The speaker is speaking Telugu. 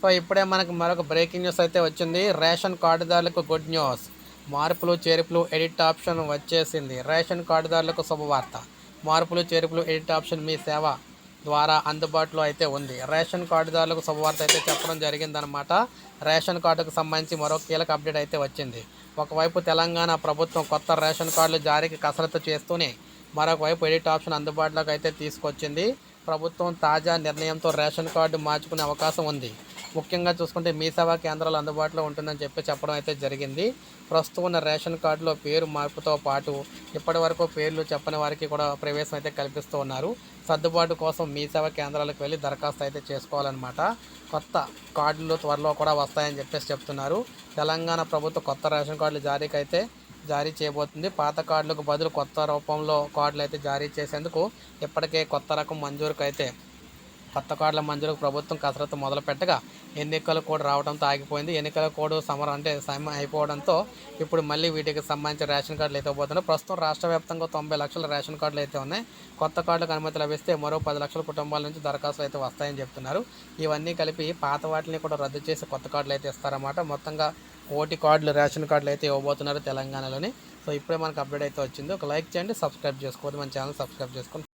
సో ఇప్పుడే మనకు మరొక బ్రేకింగ్ న్యూస్ అయితే వచ్చింది. రేషన్ కార్డుదారులకు గుడ్ న్యూస్ మార్పులు చేర్పులు ఎడిట్ ఆప్షన్ వచ్చేసింది. రేషన్ కార్డుదారులకు శుభవార్త. మార్పులు చేర్పులు ఎడిట్ ఆప్షన్ మీ సేవ ద్వారా అందుబాటులో అయితే ఉంది. రేషన్ కార్డుదారులకు శుభవార్త అయితే చెప్పడం జరిగిందనమాట రేషన్ కార్డుకు సంబంధించి మరో కీలక అప్డేట్ అయితే వచ్చింది. ఒకవైపు తెలంగాణ ప్రభుత్వం కొత్త రేషన్ కార్డులు జారీకి కసరత్తు చేస్తూనే మరొకవైపు ఎడిట్ ఆప్షన్ అందుబాటులోకి అయితే తీసుకొచ్చింది. ప్రభుత్వం తాజా నిర్ణయంతో రేషన్ కార్డు మార్చుకునే అవకాశం ఉంది. ముఖ్యంగా చూసుకుంటే మీ సేవా కేంద్రాలు అందుబాటులో ఉంటుందని చెప్పి చెప్పడం అయితే జరిగింది. ప్రస్తుతం ఉన్న రేషన్ కార్డులో పేరు మార్పుతో పాటు ఇప్పటి వరకు పేర్లు చెప్పని వారికి కూడా ప్రవేశం అయితే కల్పిస్తూ ఉన్నారు. సర్దుబాటు కోసం మీ సేవా కేంద్రాలకు వెళ్ళి దరఖాస్తు అయితే చేసుకోవాలన్నమాట. కొత్త కార్డులు త్వరలో కూడా వస్తాయని చెప్పేసి చెప్తున్నారు. తెలంగాణ ప్రభుత్వం కొత్త రేషన్ కార్డులు జారీకి అయితే జారీ చేయబోతుంది. పాత కార్డులకు బదులు కొత్త రూపంలో కార్డులు అయితే జారీ చేసేందుకు ఇప్పటికే కొత్త రకం మంజూరుకు అయితే కొత్త కార్డుల మంజూరుకు ప్రభుత్వం కసరత్తు మొదలు పెట్టగా ఎన్నికల కోడ్ రావడంతో ఆగిపోయింది. ఎన్నికల కోడ్ సమరం అంటే సమయం అయిపోవడంతో ఇప్పుడు మళ్ళీ వీటికి సంబంధించిన రేషన్ కార్డులు అయితే పోతున్నాయి. ప్రస్తుతం రాష్ట్ర వ్యాప్తంగా తొంభై లక్షల రేషన్ కార్డులు అయితే ఉన్నాయి. కొత్త కార్డులకు అనుమతి లభిస్తే మరో పది లక్షల కుటుంబాల నుంచి దరఖాస్తులు అయితే వస్తాయని చెప్తున్నారు. ఇవన్నీ కలిపి పాత వాటిని కూడా రద్దు చేసి కొత్త కార్డులు అయితే ఇస్తారన్నమాట. మొత్తంగా ఓటీ కార్డులు రేషన్ కార్డులు అయితే ఇవ్వబోతున్నారు తెలంగాణలోని. సో ఇప్పుడే మనకు అప్డేట్ అయితే వచ్చింది. ఒక లైక్ చేయండి సబ్స్క్రైబ్ చేసుకోవద్దు. మన ఛానల్ సబ్స్క్రైబ్ చేసుకొని